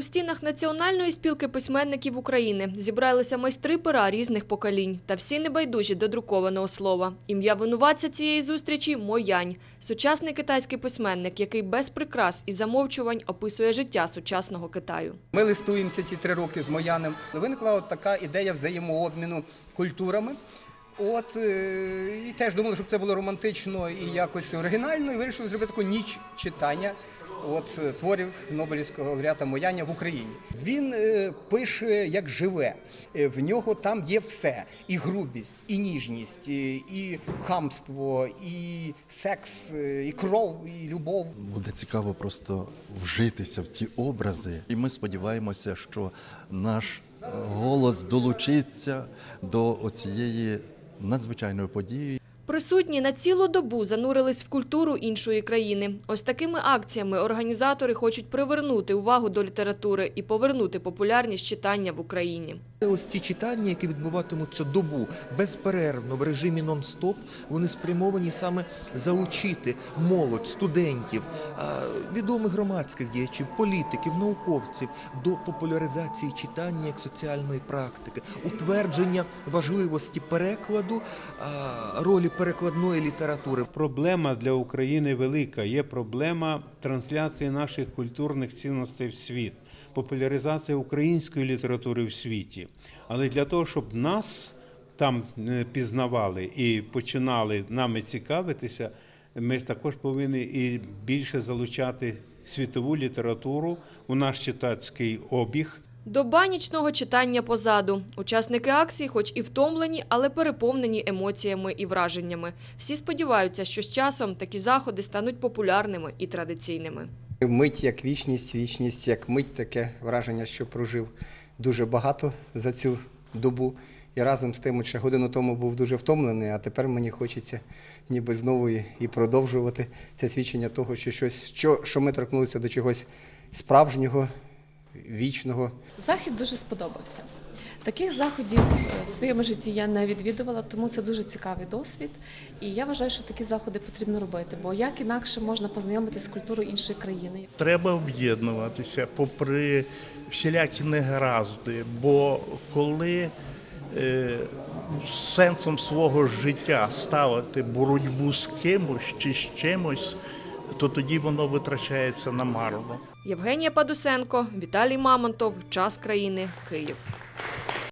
У стінах Національної спілки письменників України зібралися майстри пера різних поколінь та всі небайдужі до друкованого слова. Ім'я винуватця цієї зустрічі – Моянь, сучасний китайський письменник, який без прикрас і замовчувань описує життя сучасного Китаю. Ми листуємося ці три роки з Моянем. Виникла от така ідея взаємообміну культурами. От е, і теж думали, щоб це було романтично і якось оригінально, і вирішили зробити таку ніч читання. От е, творів Нобелівського лауреата Мояня в Україні. Він е, пише як живе. Е, В нього там є все: і грубість, і ніжність, і, хамство, і секс, е, і кров, і любов. Буде цікаво просто вжитися в ці образи, і ми сподіваємося, що наш голос долучиться до оцієї надзвичайної події. Присутні на цілу добу занурились в культуру іншої країни. Ось такими акціями організатори хочуть привернути увагу до літератури і повернути популярність читання в Україні. Ось ці читання, які відбуватимуться добу безперервно в режимі нон-стоп, вони спрямовані саме заучити молодь, студентів, відомих громадських діячів, політиків, науковців до популяризації читання як соціальної практики, утвердження важливості перекладу, ролі перекладної літератури. Проблема для України велика. Є проблема трансляції наших культурних цінностей в світ, популяризація української літератури в світі. Але для того, щоб нас там е, пізнавали і починали нами цікавитися, ми також повинні і більше залучати світову літературу у наш читацький обіг. Доба нічного читання позаду. Учасники акції, хоч і втомлені, але переповнені емоціями і враженнями. Всі сподіваються, що з часом такі заходи стануть популярними і традиційними. Мить як вічність, вічність як мить, таке враження, що прожив дуже багато за цю добу. І разом з тим, ще годину тому був дуже втомлений, а тепер мені хочеться ніби знову і, продовжувати це свідчення того, що щось, що, що ми торкнулися до чогось справжнього, вічного. Захід дуже сподобався. Таких заходів е, в своєму житті я не відвідувала, тому це дуже цікавий досвід. І я вважаю, що такі заходи потрібно робити, бо як інакше можна познайомитися з культурою іншої країни. Треба об'єднуватися попри всілякі негаразди, бо коли е, сенсом свого життя ставити боротьбу з кимось чи з чимось, то тоді воно витрачається намарно. Євгенія Падусенко, Віталій Мамонтов. Час країни. Київ.